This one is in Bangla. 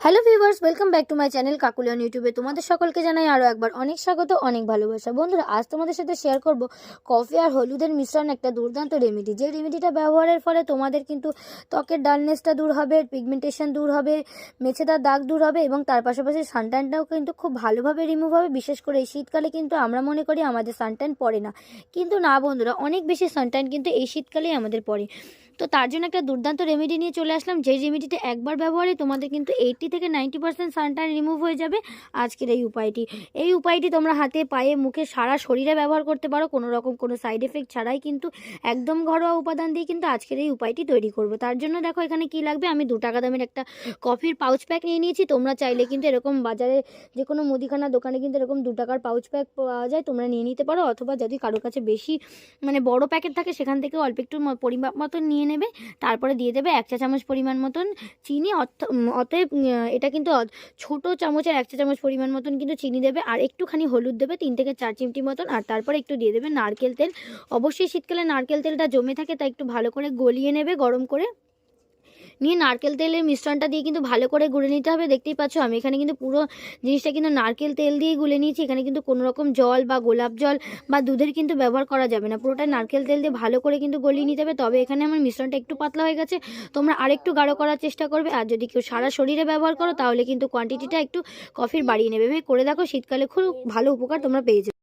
Hello viewers welcome back to my channel কাকুলিয়ন ইউটিউবে তোমাদের সকলকে জানাই আরও একবার অনেক স্বাগত, অনেক ভালোবাসা। বন্ধুরা, আজ তোমাদের সাথে শেয়ার করব কফি আর হলুদের মিশ্রণ একটা দুর্দান্ত রেমেডি যে রেমেডিটা ব্যবহারের ফলে তোমাদের কিন্তু ত্বকের ডালনেসটা দূর হবে পিগমেন্টেশন দূর হবে, মেছেদার দাগ দূর হবে এবং তার পাশাপাশি সানট্যানটাও কিন্তু খুব ভালোভাবে রিমুভ হবে। বিশেষ করে এই শীতকালে কিন্তু আমরা মনে করি আমাদের সানট্যান পড়ে না। কিন্তু না বন্ধুরা, অনেক বেশি সানট্যান কিন্তু এই শীতকালেই আমাদের পড়ে। তো তার জন্য একটা দুর্দান্ত রেমেডি নিয়ে চলে আসলাম। যে রেমেডিটা একবার ব্যবহারে তোমাদের কিন্তু এইটটি থেকে নাইনটি পার্সেন্ট সানটান রিমুভ হয়ে যাবে আজকের এই উপায়টি। এই উপায়টি তোমরা হাতে পায়ে, মুখে, সারা শরীরে ব্যবহার করতে পারো। কোনো রকম কোনো সাইড এফেক্ট ছাড়াই কিন্তু একদম ঘরোয়া উপাদান দিয়ে কিন্তু আজকের এই উপায়টি তৈরি করব। তার জন্য দেখো এখানে কি লাগবে? আমি দু টাকা দামের একটা কফির পাউচ প্যাক নিয়ে নিয়েছি। তোমরা চাইলে কিন্তু এরকম বাজারে যে কোনো মুদিখানা দোকানে কিন্তু এরকম দু টাকার পাউচ প্যাক পাওয়া যায়। তোমরা নিয়ে নিতে পারো। অথবা যদি কারোর কাছে বেশি মানে বড় প্যাকেট থাকে, সেখান থেকে অল্প একটু পরিমাপ মতন নিয়ে নেবে, তারপরে দিয়ে দেবে এক চা চামচ পরিমাণ মতন চিনি অতএব এটা কিন্তু ছোট চামচের এক চা চামচ পরিমাণ মতন কিন্তু চিনি দেবে, আর একটুখানি হলুদ দেবে, তিন থেকে চার চিমটি মতন, আর তারপরে একটু দিয়ে দেবে নারকেল তেল। অবশ্যই শীতকালে নারকেল তেলটা জমে থাকে তা একটু ভালো করে গলিয়ে নেবে, গরম করে। নিয়ে নারকেল তেলের মিশ্রণটা দিয়ে কিন্তু ভালো করে গুলে নিতে হবে। দেখতেই পাচ্ছ, আমি এখানে কিন্তু পুরো জিনিসটা কিন্তু নারকেল তেল দিয়ে গুলে নিয়েছি। এখানে কিন্তু কোনো রকম জল বা গোলাপ জল বা দুধের কিন্তু ব্যবহার করা যাবে না। পুরোটাই নারকেল তেল দিয়ে ভালো করে কিন্তু গলিয়ে নিতে হবে। তবে এখানে আমার মিশ্রণটা একটু পাতলা হয়ে গেছে। তোমরা আরেকটু গাঢ় করার চেষ্টা করবে। আর যদি কেউ সারা শরীরে ব্যবহার করো, তাহলে কিন্তু কোয়ান্টিটিটা একটু কফির বাড়িয়ে নেবে। করে দেখো, শীতকালে খুব ভালো উপকার তোমরা পেয়ে যাবে।